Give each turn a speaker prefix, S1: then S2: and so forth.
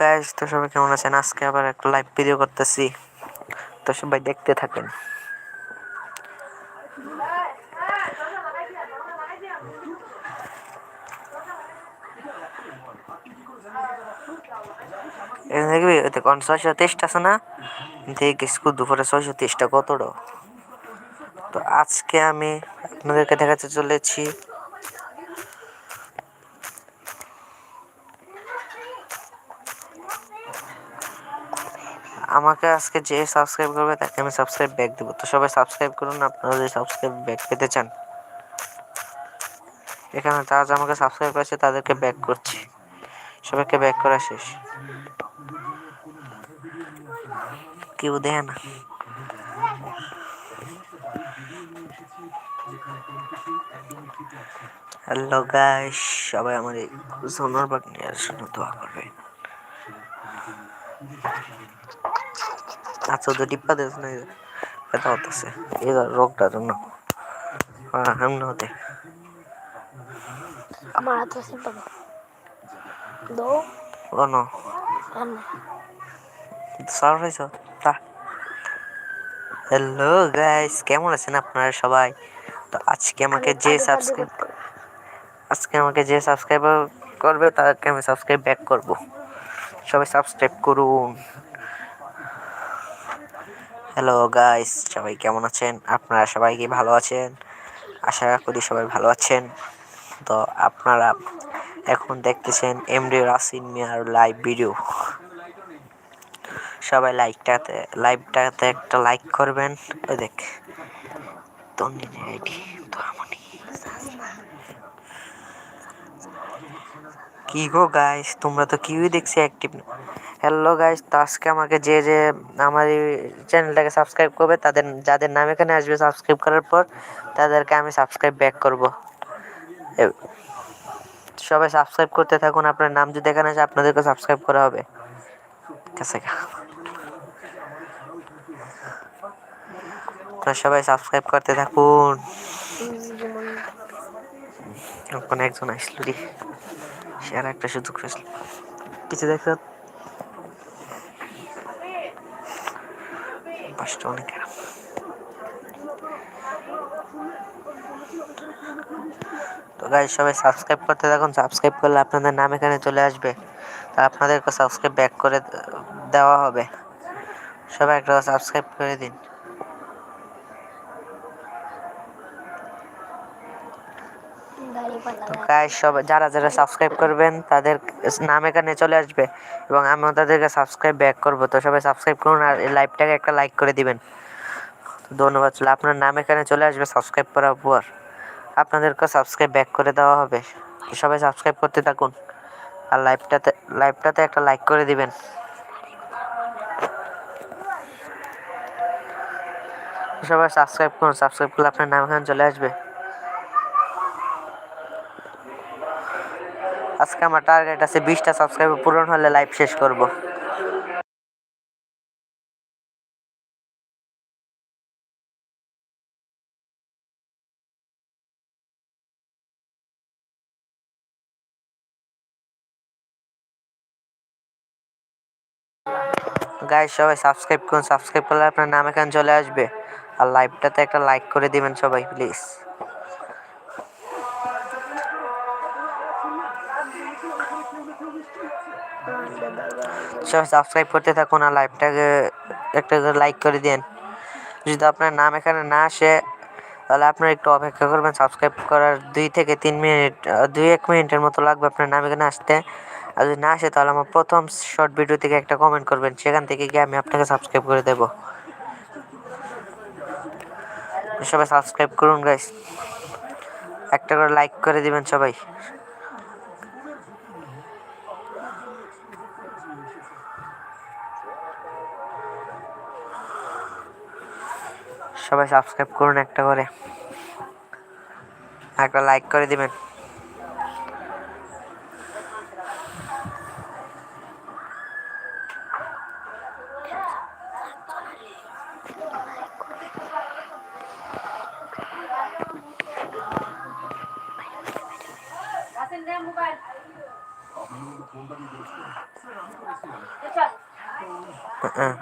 S1: Guys তো সবাই কেমন আছেন? আজকে আবার একটা লাইভ ভিডিও করতেছি। তো সবাই দেখতে থাকেন। দেখবি কোন ছয়শো তেইশটা আছে না? দেখ স্কুল দুপুরে ছয়শো তেইশটা কতটা তো আজকে আমি আপনাদেরকে দেখাতে চলেছি আমাকে আজকে যে সাবস্ক্রাইব করবে তাকে আমি সাবস্ক্রাইব ব্যাক দেবো। তো সবাই সাবস্ক্রাইব করুন, আপনারা যদি সাবস্ক্রাইব ব্যাক পেতে চান। এখানে যারা আমাকে সাবস্ক্রাইব করেছে, তাদেরকে ব্যাক করছি। সবাইকে ব্যাক করা শেষ। কেউ দেয় না। হ্যালো গাইস সবাই আমার এই সোনার বাগ নিয়ে জন্য দোয়া করবে আচ্ছা তো টিপ্পা দিস না ব্যথা হতেছে। এই রোগটার জন্য। হ্যাঁ এমনি হতে।
S2: আমার হাতে সিম্পল দো।
S1: ও নো। সার হয়েছ। তা। হ্যালো গাইস কেমন আছেন আপনারা সবাই? তো আজকে আমাকে যে সাবস্ক্রাইব আজকে আমাকে যে সাবস্ক্রাইবার করবে তাদেরকে আমি সাবস্ক্রাইব ব্যাক করব। সবাই সাবস্ক্রাইব করুন। হ্যালো গাইস সবাই কেমন আছেন? আপনারা সবাই কি ভালো আছেন? আশা করি সবাই ভালো আছেন। তো আপনারা এখন দেখতেছেন এমডি রাসিন মিয়ার লাইভ ভিডিও সবাই লাইকটাতে লাইভটাতে একটা লাইক করবেন। ওই দেখ আইডি, তো কি গো গাইস তোমরা তো কিউই দেখছি অ্যাক্টিভ হ্যালো গাইস তো আজকে আমাকে যে যে আমার এই চ্যানেলটাকে সাবস্ক্রাইব করবে তাদের যাদের নাম এখানে আসবে সাবস্ক্রাইব করার পর তাদেরকে আমি সাবস্ক্রাইব ব্যাক করব। সবাই সাবস্ক্রাইব করতে থাকুন আপনার নাম যদি এখানে আসে আপনাদেরকে সাবস্ক্রাইব করা হবে। আপনারা সবাই সাবস্ক্রাইব করতে থাকুন। ওখানে একজন আসলো রে। আর একটা সুযোগ পেয়েছিল কিছু পাঁচটা অনেক তো গাইজ সবাই সাবস্ক্রাইব করতে থাকুন। সাবস্ক্রাইব করলে আপনাদের নাম এখানে চলে আসবে। তা আপনাদেরকে সাবস্ক্রাইব ব্যাক করে দেওয়া হবে। সবাই একটা সাবস্ক্রাইব করে দিন। তো গাইস সব যারা যারা সাবস্ক্রাইব করবেন, তাদের নাম এখানে চলে আসবে এবং আমি তাদেরকে সাবস্ক্রাইব ব্যাক করব। তো সবাই সাবস্ক্রাইব করুন আর লাইভটাকে একটা লাইক করে দিবেন। ধন্যবাদ। চলে, আপনার নাম এখানে চলে আসবে সাবস্ক্রাইব করার পর। আপনাদেরকে সাবস্ক্রাইব ব্যাক করে দেওয়া হবে। সবাই সাবস্ক্রাইব করতে থাকুন। আর লাইভটাতে লাইভটাতে একটা লাইক করে দিবেন। সবাই সাবস্ক্রাইব করুন। সাবস্ক্রাইব করলে আপনার নাম এখানে চলে আসবে। আজকে আমার টার্গেট আছে বিশটা সাবস্ক্রাইবার পূরণ হলে লাইভ শেষ করব। গাইস সবাই সাবস্ক্রাইব করুন সাবস্ক্রাইব করলে আপনার নাম এখানে চলে আসবে। আর লাইভটাতে একটা লাইক করে দিবেন সবাই প্লিজ সবাই সাবস্ক্রাইব করতে থাকুন আর লাইভটাকে একটা করে লাইক করে দিন যদি আপনার নাম এখানে না আসে, তাহলে আপনার একটু অপেক্ষা করবেন। সাবস্ক্রাইব করার দুই থেকে তিন মিনিট দুই এক মিনিটের মতো লাগবে আপনার নাম এখানে আসতে। আর যদি না আসে, তাহলে আমার প্রথম শর্ট ভিডিও থেকে একটা কমেন্ট করবেন। সেখান থেকে গিয়ে আমি আপনাকে সাবস্ক্রাইব করে দেবো। সবাই সাবস্ক্রাইব করুন গাইস একটা করে লাইক করে দিবেন সবাই। সবাই সাবস্ক্রাইব করুন একটা করে। একটা লাইক করে দিবেন। হ্যাঁ